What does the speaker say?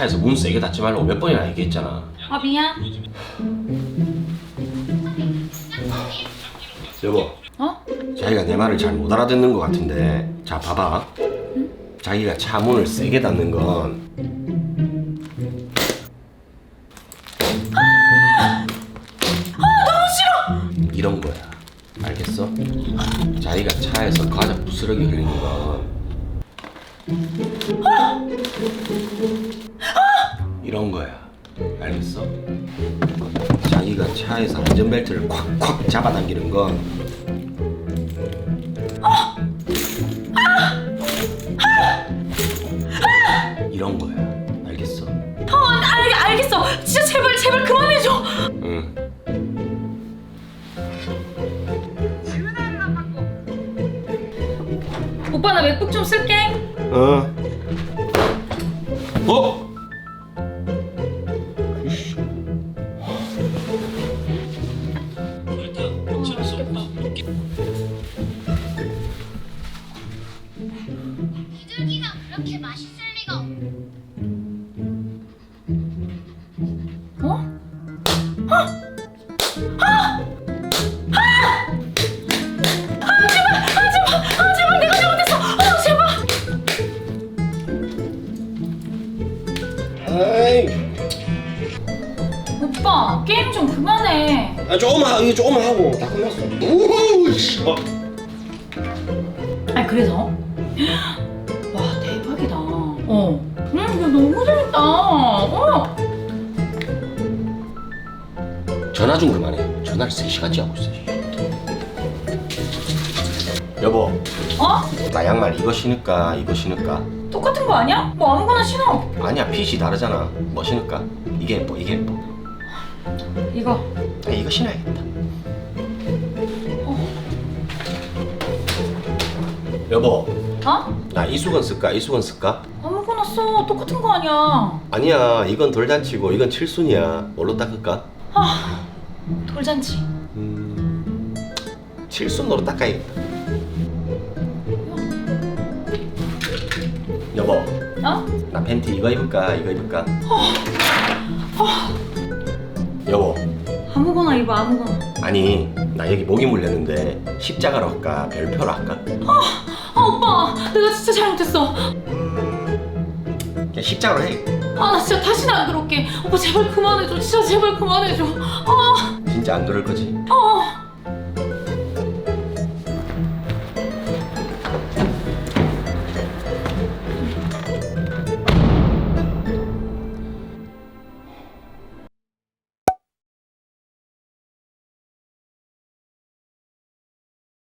차에서 문 세게 닫지 말라고 몇 번이나 얘기했잖아. 아 미안. 여보, 어? 자기가 내 말을 잘 못 알아듣는 것 같은데, 자 봐봐. 자기가 차 문을 세게 닫는 건 이런 거야. 알겠어? 자기가 차에서 과자 부스러기 흘리는 건 이런 거야. 알겠어? 자기가 차에서 안전벨트를 콱콱 잡아당기는 건 이런 거야. 알겠어? 어 알, 알겠어. 진짜 제발 제발 그만해줘. 응. 오빠 나 맥북 좀 쓸게. 어. 어? 아이, 오빠 게임 좀 그만해. 아 조금만 이거 조금만 하고 다 끝났어. 오우, 씨. 어. 아니 그래서? 와 대박이다. 어. 음 이거 너무 재밌다. 어. 전화 좀 그만해. 전화를 3 시간째 하고 있어. 여보, 어? 나 양말 이거 신을까, 이거 신을까? 똑같은 거 아니야? 뭐 아무거나 신어. 아니야, 핏이 다르잖아. 뭐 신을까? 이게 예뻐, 이게 예뻐. 이거. 아, 이거 신어야겠다. 여보, 어? 나 이수건 쓸까, 이수건 쓸까? 아무거나 써. 똑같은 거 아니야. 아니야, 이건 돌잔치고 이건 칠순이야. 뭘로 닦을까? 아 돌잔치. 음, 칠순으로 닦아야겠다. 여보, 어? 나 팬티 이거 입을까, 이거 입을까? 여보, 아무거나 입어 아무거나. 아니, 나 여기 목이 물렸는데 십자가로 할까, 별표로 할까? 아 오빠 내가 진짜 잘못했어. 그냥 십자가로 해. 아 나 진짜 다시는 안 그럴게. 오빠 제발 그만해줘. 진짜 제발 그만해줘. 아 진짜 안 그럴 거지? 어.